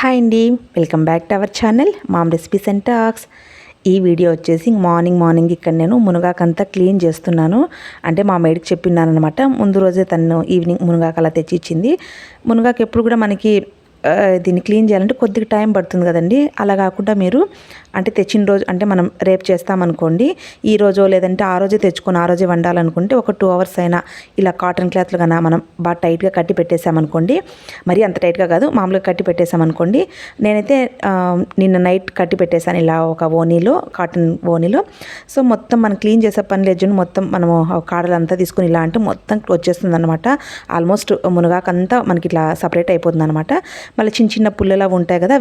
Hi అండి. Welcome back to our channel mom recipes and talks. ఈ video వచ్చేసి morning morning ఇక్కడ నేను మునగాకంతా క్లీన్ చేస్తున్నాను. అంటే మా మేడికి చెప్పిన్నాను అనమాట ముందు రోజే తను ఈవినింగ్ మునగాకు అలా తెచ్చి ఇచ్చింది మునగాకు ఎప్పుడు కూడా మనకి దీన్ని క్లీన్ చేయాలంటే కొద్దిగా టైం పడుతుంది కదండి. అలా కాకుండా మీరు అంటే తెచ్చిన రోజు అంటే మనం రేపు చేస్తామనుకోండి ఈ రోజు లేదంటే ఆ రోజే తెచ్చుకొని ఆ రోజే వండాలనుకుంటే ఒక టూ అవర్స్ అయినా ఇలా కాటన్ క్లాత్లు కన్నా మనం బాగా టైట్గా కట్టి పెట్టేసామనుకోండి మరి అంత టైట్గా కాదు మామూలుగా కట్టి పెట్టేసామనుకోండి నేనైతే నిన్న నైట్ కట్టి పెట్టేశాను ఇలా ఒక ఓనీలో కాటన్ ఓనీలో. సో మొత్తం మనం క్లీన్ చేసే పని లేదు మొత్తం మనము కాడలంతా తీసుకొని ఇలా అంటే మొత్తం వచ్చేస్తుంది అనమాట ఆల్మోస్ట్ మునగాకంతా మనకి ఇట్లా సపరేట్ అయిపోతుంది అనమాట మళ్ళీ చిన్న చిన్న పుల్లలా ఉంటాయి కదా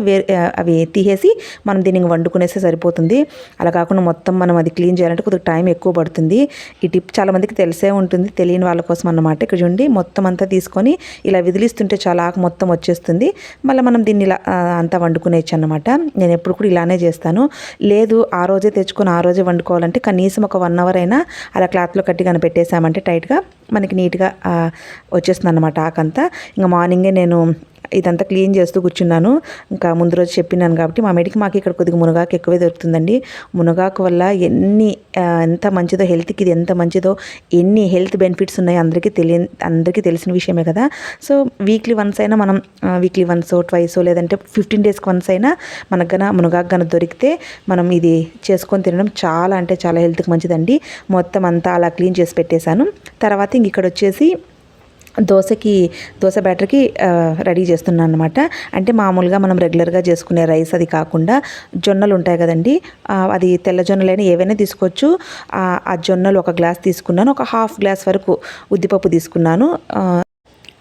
అవి తీసేసి మనం దీనికి వండుకునేస్తే సరిపోతుంది. అలా కాకుండా మొత్తం మనం అది క్లీన్ చేయాలంటే కొద్దిగా టైం ఎక్కువ పడుతుంది. ఈ టిప్ చాలామందికి తెలిసే ఉంటుంది తెలియని వాళ్ళ కోసం అన్నమాట. ఇక్కడ చూడండి మొత్తం అంతా తీసుకొని ఇలా విదిలిస్తుంటే చాలా ఆకు మొత్తం వచ్చేస్తుంది. మళ్ళీ మనం దీన్ని ఇలా అంతా వండుకునేచ్చు అనమాట నేను ఎప్పుడు కూడా ఇలానే చేస్తాను. లేదు ఆ రోజే తెచ్చుకొని ఆ రోజే వండుకోవాలంటే కనీసం ఒక వన్ అవర్ అయినా అలా క్లాత్లో కట్టి కానీ పెట్టేసామంటే టైట్గా మనకి నీట్గా వచ్చేస్తుంది అనమాట ఆకంతా. ఇంకా మార్నింగే నేను ఇదంతా క్లీన్ చేస్తూ కూర్చున్నాను. ఇంకా ముందు రోజు చెప్పినాను కాబట్టి మా మెడికి మాకు ఇక్కడ కొద్దిగా మునగాకు ఎక్కువే దొరుకుతుందండి. మునగాకు వల్ల ఎన్ని ఎంత మంచిదో హెల్త్కి ఇది ఎంత మంచిదో ఎన్ని హెల్త్ బెనిఫిట్స్ ఉన్నాయో అందరికీ తెలియ అందరికీ తెలిసిన విషయమే కదా. సో వీక్లీ వన్స్ అయినా మనం వీక్లీ వన్స్ ట్వైస్ లేదంటే ఫిఫ్టీన్ డేస్కి వన్స్ అయినా మనకు గన మునగాకు గన దొరికితే మనం ఇది చేసుకొని తినడం చాలా అంటే చాలా హెల్త్కి మంచిదండి. మొత్తం అంతా అలా క్లీన్ చేసి పెట్టేశాను. తర్వాత ఇంక ఇక్కడ వచ్చేసి దోశకి దోశ బ్యాటర్కి రెడీ చేస్తున్నాను అనమాట అంటే మామూలుగా మనం రెగ్యులర్గా చేసుకునే రైస్ అది కాకుండా జొన్నలు ఉంటాయి కదండి అది తెల్ల జొన్నలైనా ఏవైనా తీసుకోవచ్చు. ఆ జొన్నలు ఒక గ్లాస్ తీసుకున్నాను ఒక హాఫ్ గ్లాస్ వరకు ఉద్దిపప్పు తీసుకున్నాను.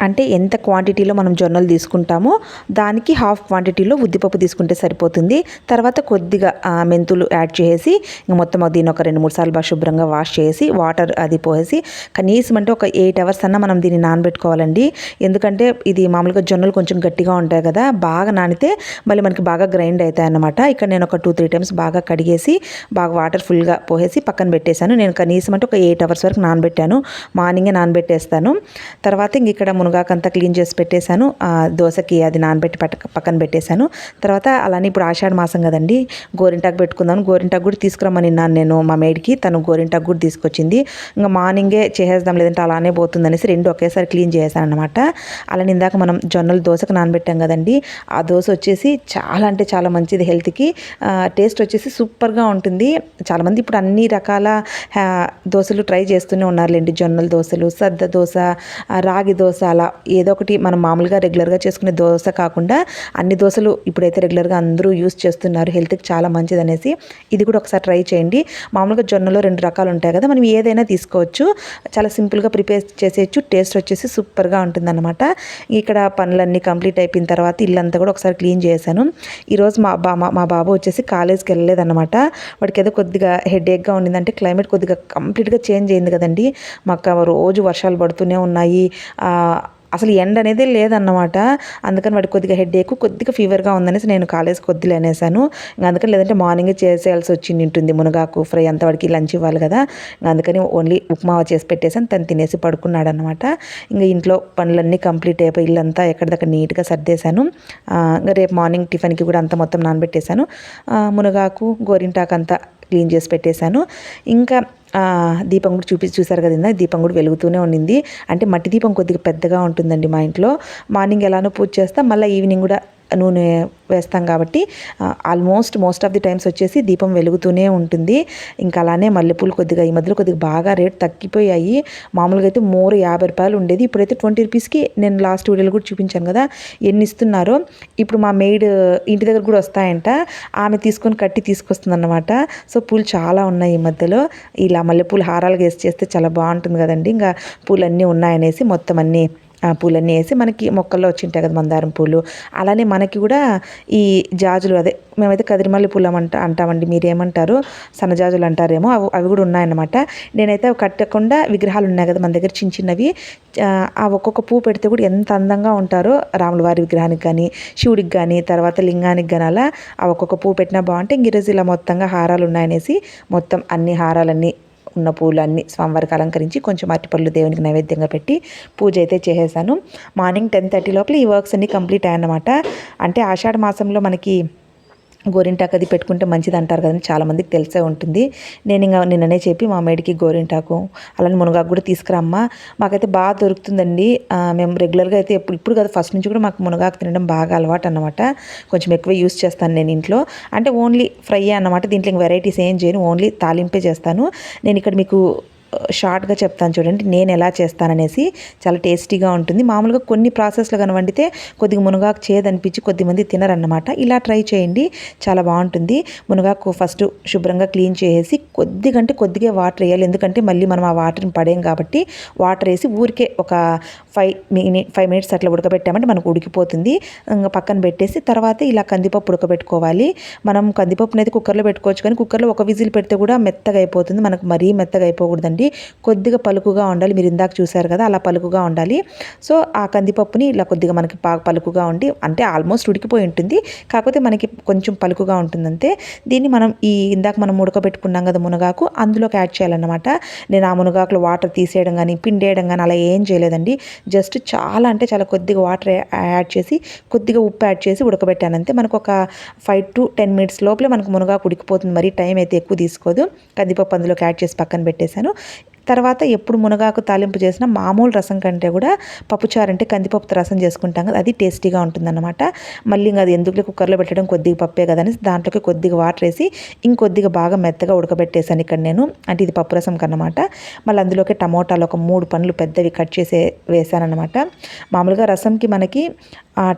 అంటే ఎంత క్వాంటిటీలో మనం జొన్నలు తీసుకుంటామో దానికి హాఫ్ క్వాంటిటీలో ఉద్దిపప్పు తీసుకుంటే సరిపోతుంది. తర్వాత కొద్దిగా మెంతులు యాడ్ చేసి మొత్తం దీన్ని ఒక రెండు మూడు సార్లు బాగా శుభ్రంగా వాష్ చేసి వాటర్ అది పోసి కనీసం అంటే ఒక ఎయిట్ అవర్స్ అన్న మనం దీన్ని నానబెట్టుకోవాలండి. ఎందుకంటే ఇది మామూలుగా జొన్నలు కొంచెం గట్టిగా ఉంటాయి కదా బాగా నానితే మళ్ళీ మనకి బాగా గ్రైండ్ అవుతాయి అన్నమాట ఇక్కడ నేను ఒక టూ త్రీ టైమ్స్ బాగా కడిగేసి బాగా వాటర్ ఫుల్గా పోసేసి పక్కన పెట్టేశాను. నేను కనీసం అంటే ఒక ఎయిట్ అవర్స్ వరకు నానబెట్టాను. మార్నింగే నానబెట్టేస్తాను. తర్వాత ఇంక ఇక్కడ మునగాకంతా క్లీన్ చేసి పెట్టేశాను. దోశకి అది నానబెట్టి పట్ట పక్కన పెట్టేశాను. తర్వాత అలానే ఇప్పుడు ఆషాఢ మాసం కదండి గోరింటాకు పెట్టుకుందాం గోరింటాకు కూడా తీసుకురమ్మనిన్నాను నేను మా మేడికి. తను గోరింటాకు కూడా తీసుకొచ్చింది. ఇంకా మార్నింగే చేసేద్దాం లేదంటే అలానే పోతుంది అనేసి రెండు ఒకేసారి క్లీన్ చేశాను అనమాట అలానే ఇందాక మనం జొన్నలు దోశకు నానబెట్టాం కదండి ఆ దోశ వచ్చేసి చాలా అంటే చాలా మంచిది హెల్త్కి. టేస్ట్ వచ్చేసి సూపర్గా ఉంటుంది. చాలామంది ఇప్పుడు అన్ని రకాల దోశలు ట్రై చేస్తూనే ఉన్నారులేండి. జొన్నల దోశలు సద్ద దోశ రాగి దోశ అలా ఏదో ఒకటి మనం మామూలుగా రెగ్యులర్గా చేసుకునే దోశ కాకుండా అన్ని దోశలు ఇప్పుడైతే రెగ్యులర్గా అందరూ యూస్ చేస్తున్నారు. హెల్త్కి చాలా మంచిది అనేసి ఇది కూడా ఒకసారి ట్రై చేయండి. మామూలుగా జొన్నలో రెండు రకాలు ఉంటాయి కదా మనం ఏదైనా తీసుకోవచ్చు. చాలా సింపుల్గా ప్రిపేర్ చేసేయచ్చు. టేస్ట్ వచ్చేసి సూపర్గా ఉంటుందన్నమాట. ఇక్కడ పనులన్నీ కంప్లీట్ అయిపోయిన తర్వాత ఇల్లంతా కూడా ఒకసారి క్లీన్ చేశాను. ఈరోజు మా బా మా- మా బాబు వచ్చేసి కాలేజ్కి వెళ్ళలేదన్నమాట. వాడికి ఏదో కొద్దిగా హెడేక్గా ఉండిందంటే క్లైమేట్ కొద్దిగా కంప్లీట్గా చేంజ్ అయింది కదండి. మాకు రోజు వర్షాలు పడుతూనే ఉన్నాయి. అసలు ఎండ అనేది లేదన్నమాట. అందుకని వాడికి కొద్దిగా హెడ్ కొద్దిగా ఫీవర్గా ఉందనేసి నేను కాలేజ్కి కొద్దిగా అనేసాను. ఇంకా అందుకని లేదంటే మార్నింగ్ చేసేయాల్సి వచ్చింది ఉంటుంది మునగాకు ఫ్రై అంతా వాడికి లంచ్ ఇవ్వాలి కదా. ఇంకా అందుకని ఓన్లీ ఉప్మా చేసి పెట్టేసాను తను తినేసి పడుకున్నాడు అనమాట ఇంకా ఇంట్లో పనులన్నీ కంప్లీట్ అయిపోయి ఇల్లంతా ఎక్కడిదక్కడ నీట్గా సర్దేశాను. ఇంకా రేపు మార్నింగ్ టిఫిన్కి కూడా అంతా మొత్తం నానబెట్టేశాను. మునగాకు గోరింటాకు అంతా క్లీన్ చేసి పెట్టేశాను. ఇంకా దీపం కూడా చూపి చూసారు కదా ఇందా? దీపం కూడా వెలుగుతూనే ఉండింది. అంటే మట్టి దీపం కొద్దిగా పెద్దగా ఉంటుందండి మా ఇంట్లో. మార్నింగ్ ఎలానో పూజ చేస్తా మళ్ళీ ఈవినింగ్ కూడా నూనె వేస్తాం కాబట్టి almost most of the times వచ్చేసి దీపం వెలుగుతూనే ఉంటుంది. ఇంకా అలానే మల్లెపూలు కొద్దిగా ఈ మధ్యలో కొద్దిగా బాగా రేట్ తగ్గిపోయాయి. మామూలుగా అయితే మూడు యాభై రూపాయలు ఉండేది. ఇప్పుడైతే ట్వంటీ రూపీస్కి నేను లాస్ట్ వీడియోలో కూడా చూపించాను కదా ఎన్ని ఇస్తున్నారో. ఇప్పుడు మా మెయిడ్ ఇంటి దగ్గర కూడా వస్తాయంట. ఆమె తీసుకొని కట్టి తీసుకొస్తుందన్నమాట. సో పూలు చాలా ఉన్నాయి ఈ మధ్యలో. ఇలా మల్లెపూలు హారాలు వేసి చేస్తే చాలా బాగుంటుంది కదండి. ఇంకా పూలన్నీ ఉన్నాయనేసి మొత్తం అన్నీ పూలన్నీ వేసి మనకి మొక్కల్లో వచ్చి ఉంటాయి కదా మందారం పూలు. అలానే మనకి కూడా ఈ జాజులు అదే మేమైతే కదిరిమల్లి పూలు అంట అంటామండి మీరేమంటారు? సన్నజాజులు అంటారేమో అవి అవి కూడా ఉన్నాయన్నమాట. నేనైతే అవి కట్టకుండా విగ్రహాలు ఉన్నాయి కదా మన దగ్గర చిన్న చిన్నవి ఆ, ఆ ఒక్కొక్క పువ్వు పెడితే కూడా ఎంత అందంగా ఉంటారో రాముల వారి విగ్రహానికి కానీ శివుడికి కానీ తర్వాత లింగానికి కానీ అలా ఆ ఒక్కొక్క పువ్వు పెట్టినా బాగుంటే ఇంక ఈరోజు ఇలా మొత్తంగా హారాలు ఉన్నాయనేసి మొత్తం అన్ని హారాలన్నీ ఉన్న పూలు అన్ని స్వామివారికి అలంకరించి కొంచెం అరటిపళ్ళు దేవునికి నైవేద్యంగా పెట్టి పూజ అయితే చేసేసాను. మార్నింగ్ టెన్ థర్టీ లోపల ఈ వర్క్స్ అన్ని కంప్లీట్ అయ్యాయన్నమాట. అంటే ఆషాఢ మాసంలో మనకి గోరింటాకు అది పెట్టుకుంటే మంచిది అంటారు కదండి చాలామందికి తెలిసే ఉంటుంది. నేను ఇంకా నిన్ననే చెప్పి మా మేడికి గోరింటాకు అలానే మునగాకు కూడా తీసుకురమ్మా. మాకైతే బాగా దొరుకుతుందండి. మేము రెగ్యులర్గా అయితే ఎప్పుడు ఇప్పుడు కదా ఫస్ట్ నుంచి కూడా మాకు మునగాకు తినడం బాగా అలవాటు అన్నమాట కొంచెం ఎక్కువ యూస్ చేస్తాను నేను ఇంట్లో. అంటే ఓన్లీ ఫ్రై అన్నమాట. దీంట్లో ఇంక వెరైటీస్ ఏం చేయను. ఓన్లీ తాలింపే చేస్తాను. నేను ఇక్కడ మీకు షార్ట్గా చెప్తాను చూడండి నేను ఎలా చేస్తాననేసి చాలా టేస్టీగా ఉంటుంది. మామూలుగా కొన్ని ప్రాసెస్లో కానీ వండితే కొద్దిగా మునగాకు చేదనిపించి కొద్దిమంది తినరన్నమాట. ఇలా ట్రై చేయండి చాలా బాగుంటుంది. మునగాకు ఫస్ట్ శుభ్రంగా క్లీన్ చేసేసి కొద్దిగంటే కొద్దిగా వాటర్ వేయాలి. ఎందుకంటే మళ్ళీ మనం ఆ వాటర్ని పడేం కాబట్టి వాటర్ వేసి ఊరికే ఒక ఫైవ్ మినిట్ ఫైవ్ మినిట్స్ అట్లా ఉడకబెట్టామంటే మనకు ఉడికిపోతుంది. ఇంకా పక్కన పెట్టేసి తర్వాత ఇలా కందిపప్పు ఉడకబెట్టుకోవాలి. మనం కందిపప్పు అయితే కుక్కర్లో పెట్టుకోవచ్చు కానీ కుక్కర్లో ఒక విజిల్ పెడితే కూడా మెత్తగా అయిపోతుంది. మనకు మరీ మెత్తగా అయిపోకూడదండి. కొద్దిగా పలుకుగా ఉండాలి. మీరు ఇందాక చూసారు కదా అలా పలుకుగా ఉండాలి. సో ఆ కందిపప్పుని ఇలా కొద్దిగా మనకి బాగా పలుకుగా ఉండి అంటే ఆల్మోస్ట్ ఉడికిపోయి ఉంటుంది. కాకపోతే మనకి కొంచెం పలుకుగా ఉంటుందంతే. దీన్ని మనం ఈ ఇందాక మనం ఉడకబెట్టుకున్నాం కదా మునగాకు అందులోకి యాడ్ చేయాలన్నమాట. నేను ఆ మునగాకులో వాటర్ తీసేయడం కానీ పిండేయడం కానీ అలా ఏం చేయలేదండి. జస్ట్ చాలా అంటే చాలా కొద్దిగా వాటర్ యాడ్ చేసి కొద్దిగా ఉప్పు యాడ్ చేసి ఉడకబెట్టానంతే. మనకు ఒక ఫైవ్ టు టెన్ మినిట్స్ లోపలే మనకు మునగాకు ఉడికిపోతుంది. మరి టైం అయితే ఎక్కువ తీసుకోదు. కందిపప్పు అందులోకి యాడ్ చేసి పక్కన పెట్టేశాను. తర్వాత ఎప్పుడు మునగాకు తాలింపు చేసినా మామూలు రసం కంటే కూడా పప్పుచారు అంటే కందిపప్పు రసం చేసుకుంటాం కదా అది టేస్టీగా ఉంటుందన్నమాట. మళ్ళీ ఇంకా అది ఎందుకు కుక్కర్లో పెట్టడం కొద్దిగా పప్పే కదా అని దాంట్లోకి కొద్దిగా వాటర్ వేసి ఇంకొద్దిగా బాగా మెత్తగా ఉడకబెట్టేశాను ఇక్కడ నేను. అంటే ఇది పప్పు రసం కన్నమాట. మళ్ళీ అందులోకి టమోటాలు ఒక మూడు పండ్లు పెద్దవి కట్ చేసే వేసానన్నమాట మామూలుగా రసంకి మనకి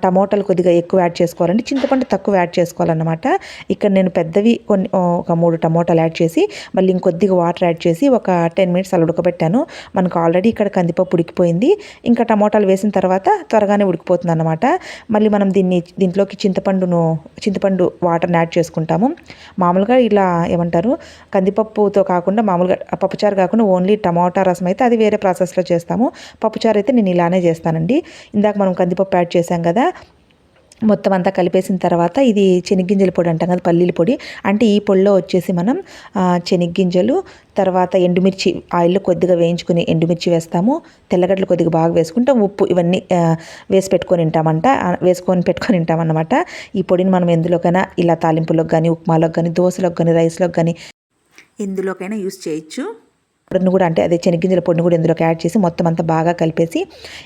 టమోటాలు కొద్దిగా ఎక్కువ యాడ్ చేసుకోవాలండి చింతపండు తక్కువ యాడ్ చేసుకోవాలన్నమాట. ఇక్కడ నేను పెద్దవి కొన్ని ఒక మూడు టమోటాలు యాడ్ చేసి మళ్ళీ ఇంకొద్దిగా వాటర్ యాడ్ చేసి ఒక టెన్ మినిట్స్ అలా ఉడకబెట్టాను. మనకు ఆల్రెడీ ఇక్కడ కందిపప్పు ఉడికిపోయింది. ఇంకా టమోటాలు వేసిన తర్వాత త్వరగానే ఉడికిపోతుంది అనమాట మళ్ళీ మనం దీన్ని దీంట్లోకి చింతపండును చింతపండు వాటర్ని యాడ్ చేసుకుంటాము. మామూలుగా ఇలా ఏమంటారు? కందిపప్పుతో కాకుండా మామూలుగా పప్పుచారు కాకుండా ఓన్లీ టమాటా రసం అయితే అది వేరే ప్రాసెస్లో చేస్తాము. పప్పుచారు అయితే నేను ఇలానే చేస్తానండి. ఇందాక మనం కందిపప్పు యాడ్ చేసాం కదా మొత్తం అంతా కలిపేసిన తర్వాత ఇది చెనిగ్గింజల పొడి అంటాం కదా పల్లీల పొడి. అంటే ఈ పొడిలో వచ్చేసి మనం చెనిగ్గింజలు తర్వాత ఎండుమిర్చి ఆయిల్లో కొద్దిగా వేయించుకుని ఎండుమిర్చి వేస్తాము. తెల్లగడ్డలు కొద్దిగా బాగా వేసుకుంటాం. ఉప్పు ఇవన్నీ వేసి పెట్టుకొని తింటామంట. వేసుకొని పెట్టుకొని తింటామన్నమాట. ఈ పొడిని మనం ఎందులోకైనా ఇలా తాలింపులోకి కానీ ఉప్మాలోకి కానీ దోశలోకి కానీ రైస్లోకి కానీ ఎందులోకైనా యూస్ చేయొచ్చు. పొడిని కూడా అంటే అదే శనగింజల పొడిని కూడా ఇందులోకి యాడ్ చేసి మొత్తం అంతా బాగా కలిపేసి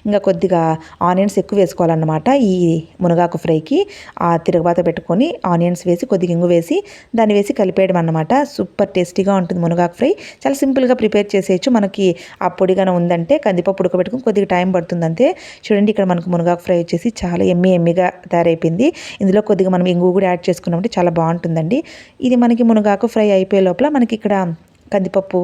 ఇంకా కొద్దిగా ఆనియన్స్ ఎక్కువ వేసుకోవాలన్నమాట ఈ మునగాకు ఫ్రైకి. ఆ తిరగబాత పెట్టుకొని ఆనియన్స్ వేసి కొద్దిగా ఇంగు వేసి దాన్ని వేసి కలిపేయడం అన్నమాట. సూపర్ టేస్టీగా ఉంటుంది మునగాకు ఫ్రై. చాలా సింపుల్గా ప్రిపేర్ చేసేయచ్చు. మనకి ఆ పొడిగానే ఉందంటే కందిపప్పు ఉడకబెట్టుకుని కొద్దిగా టైం పడుతుంది అంతే చూడండి ఇక్కడ మనకు మునగాకు ఫ్రై వచ్చేసి చాలా ఎమ్మి ఎమ్మిగా తయారైపోయింది. ఇందులో కొద్దిగా మనం ఇంగు కూడా యాడ్ చేసుకున్నామంటే చాలా బాగుంటుందండి. ఇది మనకి మునగాకు ఫ్రై అయిపోయే లోపల మనకి ఇక్కడ కందిపప్పు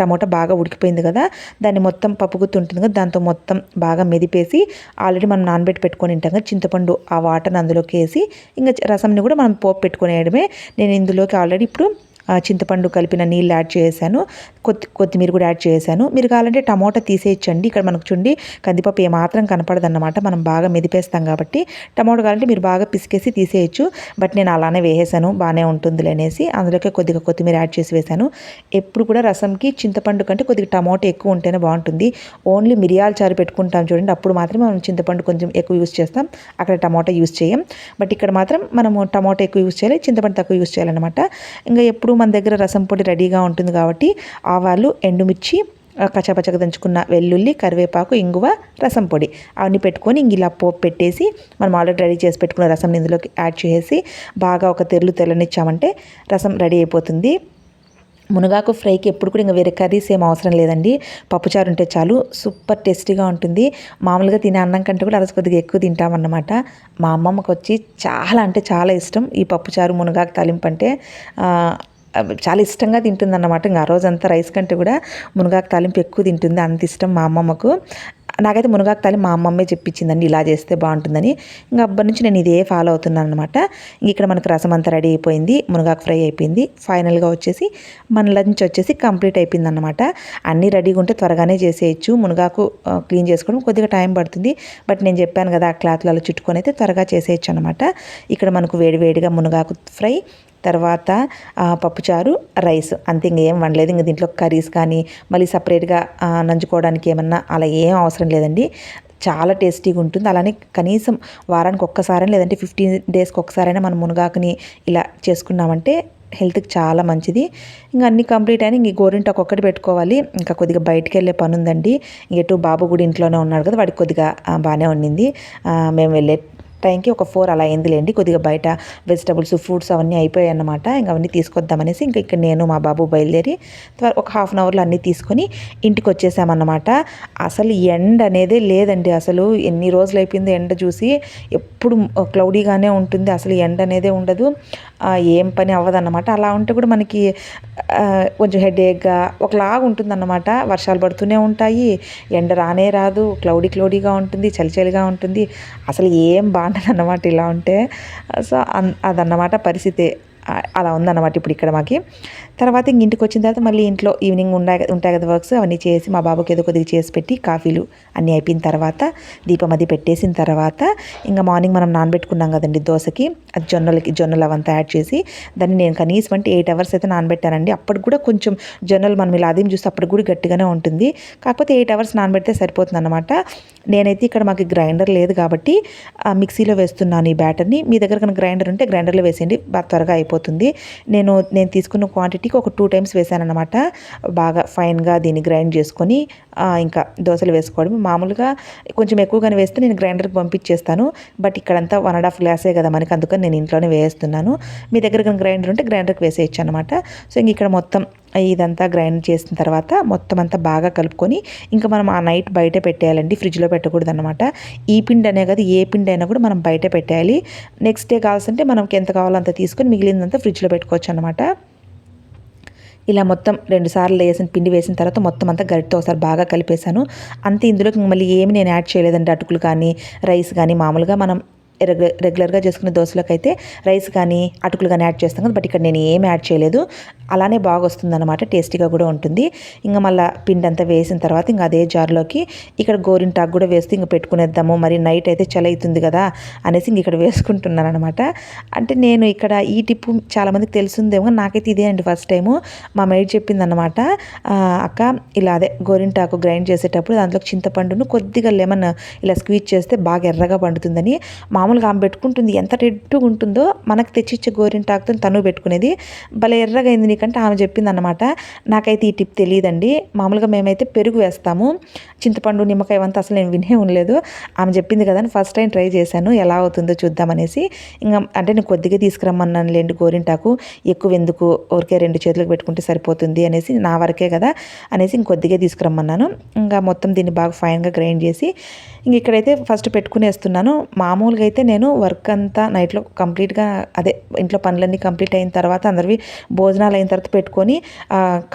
టమోటా బాగా ఉడికిపోయింది కదా దాన్ని మొత్తం పప్పు ఉంటుంది కదా దాంతో మొత్తం బాగా మెదిపేసి ఆల్రెడీ మనం నానబెట్టి పెట్టుకొని ఉంటాం కదా చింతపండు ఆ వాటర్ని అందులోకి వేసి ఇంకా రసంని కూడా మనం పోపు పెట్టుకునేయడమే నేను ఇందులోకి ఆల్రెడీ ఇప్పుడు చింతపండు కలిపిన నీళ్ళు యాడ్ చేశాను. కొత్తి కొత్తిమీర కూడా యాడ్ చేశాను. మీరు కావాలంటే టమోటా తీసేయచ్చండి. ఇక్కడ మనకు చూడండి కందిపప్పు ఏమాత్రం కనపడదన్నమాట. మనం బాగా మెదిపేస్తాం కాబట్టి టమోటా కావాలంటే మీరు బాగా పిసికేసి తీసేయచ్చు. బట్ నేను అలానే వేసేసాను. బాగానే ఉంటుందిలే అనేసి అందులోకి కొద్దిగా కొత్తిమీర యాడ్ చేసి వేశాను. ఎప్పుడు కూడా రసంకి చింతపండు కంటే కొద్దిగా టమోటా ఎక్కువ ఉంటేనే బాగుంటుంది. ఓన్లీ మిరియాల చారు పెట్టుకుంటాం చూడండి. అప్పుడు మాత్రమే మనం చింతపండు కొంచెం ఎక్కువ యూస్ చేస్తాం. అక్కడ టమోటా యూస్ చేయం. బట్ ఇక్కడ మాత్రం మనము టమోటా ఎక్కువ యూస్ చేయాలి చింతపండు తక్కువ యూస్ చేయాలన్నమాట. ఇంకా ఎప్పుడు మన దగ్గర రసం పొడి రెడీగా ఉంటుంది కాబట్టి ఆవాలు ఎండుమిర్చి ఆ, కచ్చపచ్చగా దంచుకున్న వెల్లుల్లి కరివేపాకు ఇంగువ రసం పొడి. అవన్నీ పెట్టుకొని ఇంక ఇలా పోపు పెట్టేసి మనం ఆల్రెడీ రెడీ చేసి పెట్టుకున్న రసం ఇందులోకి యాడ్ చేసి బాగా ఒక తెరలు తెల్లనిచ్చామంటే రసం రెడీ అయిపోతుంది. మునగాకు ఫ్రైకి ఎప్పుడు కూడా ఇంకా వేరే కర్రీస్ ఏం అవసరం లేదండి. పప్పుచారు ఉంటే చాలు సూపర్ టేస్టీగా ఉంటుంది. మామూలుగా తినే అన్నం కంటే కూడా అరసి కొద్దిగా ఎక్కువ తింటామన్నమాట. మా అమ్మమ్మకి వచ్చి చాలా అంటే చాలా ఇష్టం ఈ పప్పుచారు మునగాకు తాలింపు అంటే. చాలా ఇష్టంగా తింటుందన్నమాట. ఇంకా ఆ రోజంతా రైస్ కంటే కూడా మునగాకు తాలింపు ఎక్కువ తింటుంది. అంత ఇష్టం మా అమ్మమ్మకు. నాకైతే మునగాకు తాలింపు మా అమ్మమ్మే చెప్పించిందండి. ఇలా చేస్తే బాగుంటుందని. ఇంకా అప్పటి నుంచి నేను ఇదే ఫాలో అవుతున్నాను అనమాట ఇక్కడ మనకు రసం అంతా రెడీ అయిపోయింది. మునగాకు ఫ్రై అయిపోయింది. ఫైనల్గా వచ్చేసి మన లంచ్ వచ్చేసి కంప్లీట్ అయిపోయింది అనమాట అన్నీ రెడీగా ఉంటే త్వరగానే చేసేయచ్చు. మునగాకు క్లీన్ చేసుకోవడం కొద్దిగా టైం పడుతుంది. బట్ నేను చెప్పాను కదా ఆ క్లాత్లలో చుట్టుకొని అయితే త్వరగా చేసేయచ్చు అనమాట ఇక్కడ మనకు వేడివేడిగా మునగాకు ఫ్రై తర్వాత పప్పుచారు రైస్. అంతే ఇంకేం వండలేదు. ఇంక దీంట్లో కర్రీస్ కానీ మళ్ళీ సపరేట్గా నంచుకోవడానికి ఏమన్నా అలా ఏం అవసరం లేదండి. చాలా టేస్టీగా ఉంటుంది. అలానే కనీసం వారానికి ఒక్కసారైనా లేదంటే ఫిఫ్టీన్ డేస్కి ఒక్కసారైనా మనం మునగాకుని ఇలా చేసుకున్నామంటే హెల్త్కి చాలా మంచిది. ఇంకా అన్నీ కంప్లీట్ అయినా ఇంక గోరింటాకు ఒక్కటి పెట్టుకోవాలి. ఇంకా కొద్దిగా బయటికి వెళ్ళే పని ఉందండి ఎటు బాబు కూడా ఇంట్లోనే ఉన్నాడు కదా వాడికి కొద్దిగా బాగానే ఉండింది మేము వెళ్ళే టైంకి ఒక ఫోర్ అలా అయిందిలేండి. కొద్దిగా బయట వెజిటబుల్స్ ఫ్రూట్స్ అవన్నీ అయిపోయాయి అన్నమాట ఇంకా అవన్నీ తీసుకొద్దామనేసి ఇంకా ఇక్కడ నేను మా బాబు బయలుదేరి ఒక హాఫ్ అన్ అవర్లో అన్నీ తీసుకొని ఇంటికి వచ్చేసామన్నమాట అసలు ఎండ అనేదే లేదండి. అసలు ఎన్ని రోజులు అయిపోయింది ఎండ చూసి ఎప్పుడు క్లౌడీగానే ఉంటుంది. అసలు ఎండ అనేదే ఉండదు. ఏం పని అవ్వదన్నమాట. అలా ఉంటే కూడా మనకి కొంచెం హెడేక్గా ఒకలాగా ఉంటుందన్నమాట. వర్షాలు పడుతూనే ఉంటాయి. ఎండ రానే రాదు. క్లౌడీ క్లౌడీగా ఉంటుంది. చలిచలిగా ఉంటుంది. అసలు ఏం బాగుంటుంది అన్నమాట ఇలా ఉంటే. సో అన్ అదన్నమాట పరిస్థితి. అలా ఉందన్నమాట ఇప్పుడు ఇక్కడ మాకి. తర్వాత ఇంక ఇంటికి వచ్చిన తర్వాత మళ్ళీ ఇంట్లో ఈవినింగ్ ఉన్నాయి ఉంటాయి కదా వర్క్స్ అవన్నీ చేసి మా బాబుకి ఏదో కొద్దిగా చేసి పెట్టి కాఫీలు అన్నీ అయిపోయిన తర్వాత దీపం అది పెట్టేసిన తర్వాత ఇంకా మార్నింగ్ మనం నానబెట్టుకున్నాం కదండి దోశకి అది జొన్నలకి జొన్నలు అవంతా యాడ్ చేసి దాన్ని నేను కనీసం అంటే ఎయిట్ అవర్స్ అయితే నానబెట్టానండి. అప్పటికి కూడా కొంచెం జొన్నలు మనం ఇలా అదేం చూస్తే అప్పటికి కూడా గట్టిగానే ఉంటుంది. కాకపోతే ఎయిట్ అవర్స్ నానబెడితే సరిపోతుంది అనమాట నేనైతే ఇక్కడ మాకు గ్రైండర్ లేదు కాబట్టి మిక్సీలో వేస్తున్నాను ఈ బ్యాటర్ని. మీ దగ్గర కనుక గ్రైండర్ ఉంటే గ్రైండర్లో వేసేయండి బాగా త్వరగా అయిపోతుంది. నేను నేను తీసుకున్న క్వాంటిటీ క్వాంటిటీకి ఒక టూ టైమ్స్ వేసాను అనమాట బాగా ఫైన్గా దీన్ని గ్రైండ్ చేసుకొని ఇంకా దోశలు వేసుకోవడం మామూలుగా కొంచెం ఎక్కువగానే వేస్తే నేను గ్రైండర్కి పంపించేస్తాను. బట్ ఇక్కడంతా వన్ అండ్ హాఫ్ గ్లాసే కదా మనకి అందుకని నేను ఇంట్లోనే వేస్తున్నాను. మీ దగ్గర కానీ గ్రైండర్ ఉంటే గ్రైండర్కి వేసేయచ్చు అనమాట సో ఇంక ఇక్కడ మొత్తం ఇదంతా గ్రైండ్ చేసిన తర్వాత మొత్తం అంతా బాగా కలుపుకొని ఇంకా మనం ఆ నైట్ బయట పెట్టేయాలండి. ఫ్రిడ్జ్లో పెట్టకూడదు అనమాట ఈ పిండి అనే కాదు ఏ పిండి అయినా కూడా మనం బయట పెట్టేయాలి. నెక్స్ట్ డే కావాల్సింటే మనకి ఎంత కావాలో అంత తీసుకొని మిగిలిందంతా ఫ్రిడ్జ్లో పెట్టుకోవచ్చు అనమాట ఇలా మొత్తం రెండు సార్లు వేసిన పిండి వేసిన తర్వాత మొత్తం అంతా గరిటితో ఒకసారి బాగా కలిపేశాను. అంతే ఇందులోకి మళ్ళీ ఏమి నేను యాడ్ చేయలేదండి. అటుకులు కానీ రైస్ కానీ మామూలుగా మనం రెగ్యులర్గా చేసుకునే దోశలకు అయితే రైస్ కానీ అటుకులు కానీ యాడ్ చేస్తాం కదా బట్ ఇక్కడ నేను ఏం యాడ్ చేయలేదు. అలానే బాగా వస్తుందన్నమాట టేస్టీగా కూడా ఉంటుంది. ఇంకా మళ్ళీ పిండి అంతా వేసిన తర్వాత ఇంకా అదే జార్లోకి ఇక్కడ గోరింటాకు కూడా వేస్తే ఇంకా పెట్టుకునేద్దాము మరి నైట్ అయితే చలి అవుతుంది కదా అనేసి ఇంక ఇక్కడ వేసుకుంటున్నాను అనమాట అంటే నేను ఇక్కడ ఈ టిప్పు చాలామందికి తెలుసుందేమో నాకైతే ఇదే అండి ఫస్ట్ టైము. మా మైడ్ చెప్పింది అనమాట అక్క ఇలా అదే గోరింటాకు గ్రైండ్ చేసేటప్పుడు దాంట్లో చింతపండును కొద్దిగా లెమన్ ఇలా స్క్వీజ్ చేస్తే బాగా ఎర్రగా పండుతుందని. మామూలుగా ఆమె పెట్టుకుంటుంది ఎంత రెడ్డుగా ఉంటుందో మనకు తెచ్చిచ్చే గోరింటాకుతో తను పెట్టుకునేది. భలే ఎర్రగా అయింది నీకంటే ఆమె చెప్పింది అనమాట నాకైతే ఈ టిప్ తెలియదండి మామూలుగా మేమైతే పెరుగు వేస్తాము. చింతపండు నిమ్మకాయ అంతా అసలు నేను వినే ఉండలేదు. ఆమె చెప్పింది కదా అని ఫస్ట్ టైం ట్రై చేశాను. ఎలా అవుతుందో చూద్దామనేసి. ఇంకా అంటే నేను కొద్దిగా తీసుకురమ్మన్నాను లేండి గోరింటాకు. ఎక్కువ ఎందుకు? ఊరికే రెండు చేతులకు పెట్టుకుంటే సరిపోతుంది అనేసి నా వరకే కదా అనేసి ఇంకొద్దిగా తీసుకురమ్మన్నాను. ఇంకా మొత్తం దీన్ని బాగా ఫైన్గా గ్రైండ్ చేసి ఇంక ఇక్కడైతే ఫస్ట్ పెట్టుకునేస్తున్నాను. మామూలుగా అయితే నేను వర్క్ అంతా నైట్లో కంప్లీట్గా అదే ఇంట్లో పనులన్నీ కంప్లీట్ అయిన తర్వాత అందరివి భోజనాలు అయిన తర్వాత పెట్టుకొని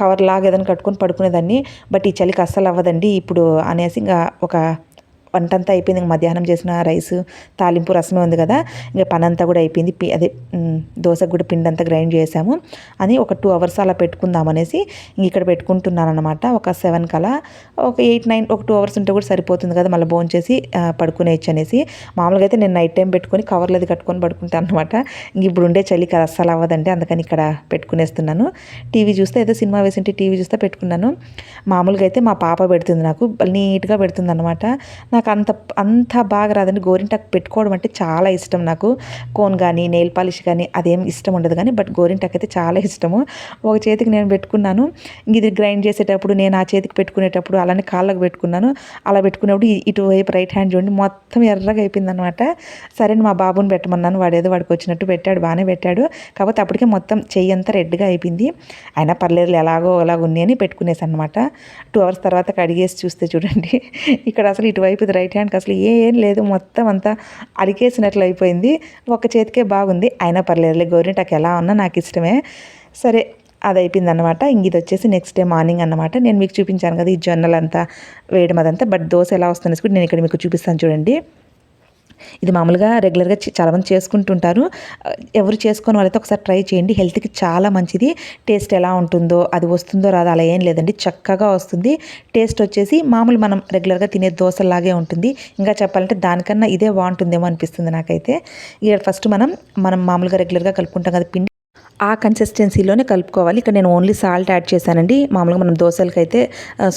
కవర్ లాగా ఏదైనా కట్టుకొని పడుకునేదాన్ని. బట్ ఈ చలికి అస్సలు అవ్వదండి. ఇప్పుడు అనేసి ఇంకా ఒక వంట అంతా అయిపోయింది. ఇంక మధ్యాహ్నం చేసిన రైస్ తాలింపు రసమే ఉంది కదా. ఇంకా పని అంతా కూడా అయిపోయింది. పి- అదే దోశకు కూడా పిండి అంతా గ్రైండ్ చేసాము. అని ఒక టూ అవర్స్ అలా పెట్టుకుందాం అనేసి ఇంక ఇక్కడ పెట్టుకుంటున్నాను అనమాట ఒక సెవెన్ కలా ఒక ఎయిట్ నైన్ ఒక టూ అవర్స్ ఉంటే కూడా సరిపోతుంది కదా. మళ్ళీ బోన్ చేసి పడుకునేయచ్చు అనేసి. మామూలుగా అయితే నేను నైట్ టైం పెట్టుకొని కవర్లు అది కట్టుకొని పడుకుంటాను అనమాట ఇంక ఇప్పుడు ఉండే చలికి కదా అస్సలు అవ్వదండి. అందుకని ఇక్కడ పెట్టుకునేస్తున్నాను. టీవీ చూస్తే ఏదో సినిమా వేసింటే టీవీ చూస్తే పెట్టుకున్నాను. మామూలుగా అయితే మా పాప పెడుతుంది నాకు. నీట్గా పెడుతుంది అనమాట నాకు నాకు అంత అంత బాగా రాదండి. గోరింటాకు పెట్టుకోవడం అంటే చాలా ఇష్టం నాకు. కోన్ కానీ నెయిల్ పాలిష్ కానీ అదేం ఇష్టం ఉండదు కానీ బట్ గోరింటాకు అయితే చాలా ఇష్టము. ఒక చేతికి నేను పెట్టుకున్నాను. ఇది గ్రైండ్ చేసేటప్పుడు నేను ఆ చేతికి పెట్టుకునేటప్పుడు అలానే కాళ్ళకు పెట్టుకున్నాను. అలా పెట్టుకునేప్పుడు ఇటువైపు రైట్ హ్యాండ్ చూడండి మొత్తం ఎర్రగా అయిపోయింది అనమాట సరే మా బాబుని పెట్టమన్నాను. వాడేదో వాడికి వచ్చినట్టు పెట్టాడు బాగానే పెట్టాడు. కాకపోతే అప్పటికే మొత్తం చెయ్యి అంతా రెడ్గా అయిపోయింది. అయినా పర్లేదు ఎలాగో అలాగ ఉన్నాయని పెట్టుకునేసి అనమాట టూ అవర్స్ తర్వాత కడిగేసి చూస్తే చూడండి. ఇక్కడ అసలు ఇటువైపు రైట్ హ్యాండ్కి అసలు ఏం లేదు. మొత్తం అంతా అలికేసినట్లు అయిపోయింది. ఒక చేతికే బాగుంది. అయినా పర్లేదులే గోరింటాకు ఎలా ఉన్నా నాకు ఇష్టమే. సరే అది అయిపోయింది అనమాట ఇంక ఇది వచ్చేసి నెక్స్ట్ డే మార్నింగ్ అనమాట నేను మీకు చూపించాను కదా ఈ జొన్నలంతా వేయడం అదంతా. బట్ దోశ ఎలా వస్తుంది కూడా నేను ఇక్కడ మీకు చూపిస్తాను చూడండి. ఇది మామూలుగా రెగ్యులర్గా చాలా చాలామంది చేసుకుంటుంటారు. ఎవరు చేసుకుని వాళ్ళైతే ఒకసారి ట్రై చేయండి. హెల్త్కి చాలా మంచిది. టేస్ట్ ఎలా ఉంటుందో అది వస్తుందో రాదో అలా ఏం లేదండి. చక్కగా వస్తుంది. టేస్ట్ వచ్చేసి మామూలు మనం రెగ్యులర్గా తినే దోశలాగే ఉంటుంది. ఇంకా చెప్పాలంటే దానికన్నా ఇదే బాగుంటుందేమో అనిపిస్తుంది నాకైతే. ఇక్కడ ఫస్ట్ మనం మనం మామూలుగా రెగ్యులర్గా కలుపుకుంటాం కదా పిండి ఆ కన్సిస్టెన్సీలోనే కలుపుకోవాలి. ఇక్కడ నేను ఓన్లీ సాల్ట్ యాడ్ చేశానండి. మామూలుగా మనం దోశలకి అయితే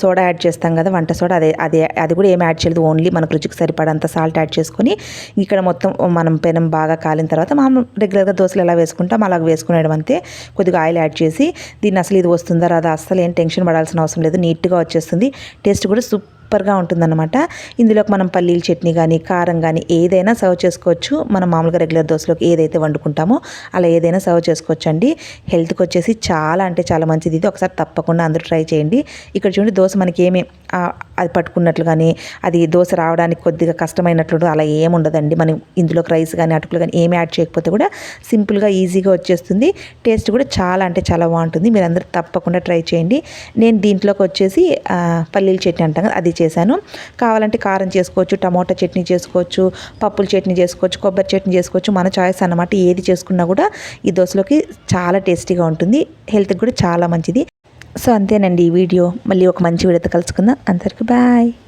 సోడా యాడ్ చేస్తాం కదా వంట సోడా అదే అదే అది కూడా ఏం యాడ్ చేయలేదు. ఓన్లీ మనకు రుచికి సరిపడంత సాల్ట్ యాడ్ చేసుకొని ఇక్కడ మొత్తం మనం పెనం బాగా కాలిన తర్వాత మనం రెగ్యులర్గా దోశలు ఎలా వేసుకుంటాం అలాగ వేసుకునేయడం అంతే. కొద్దిగా ఆయిల్ యాడ్ చేసి దీన్ని అసలు ఇది వస్తుందా రాదా అస్సలు ఏం టెన్షన్ పడాల్సిన అవసరం లేదు. నీట్గా వచ్చేస్తుంది. టేస్ట్ కూడా సూపర్ సూపర్గా ఉంటుందన్నమాట. ఇందులోకి మనం పల్లీల చట్నీ కానీ కారం కానీ ఏదైనా సర్వ్ చేసుకోవచ్చు. మనం మామూలుగా రెగ్యులర్ దోశలోకి ఏదైతే వండుకుంటామో అలా ఏదైనా సర్వ్ చేసుకోవచ్చు అండి హెల్త్కి వచ్చేసి చాలా అంటే చాలా మంచిది. ఇది ఒకసారి తప్పకుండా అందరూ ట్రై చేయండి. ఇక్కడ చూడండి దోశ మనకి ఏమి అది పట్టుకున్నట్లు కానీ అది దోశ రావడానికి కొద్దిగా కష్టమైనట్లు అలా ఏముండదండి మనం ఇందులోకి రైస్ కానీ అటుకులు కానీ ఏమి యాడ్ చేయకపోతే కూడా సింపుల్గా ఈజీగా వచ్చేస్తుంది. టేస్ట్ కూడా చాలా అంటే చాలా బాగుంటుంది. మీరు అందరూ తప్పకుండా ట్రై చేయండి. నేను దీంట్లోకి వచ్చేసి పల్లీల చట్నీ అంటాం కదా అది చేశాను. కావాలంటే కారం చేసుకోవచ్చు టమోటా చట్నీ చేసుకోవచ్చు పప్పుల చట్నీ చేసుకోవచ్చు కొబ్బరి చట్నీ చేసుకోవచ్చు మన చాయిస్ అన్నమాట. ఏది చేసుకున్నా కూడా ఈ దోశలోకి చాలా టేస్టీగా ఉంటుంది. హెల్త్కి కూడా చాలా మంచిది. సో అంతేనండి ఈ వీడియో. మళ్ళీ ఒక మంచి వీడియోతో కలుసుకుందాం. అందరికీ బాయ్.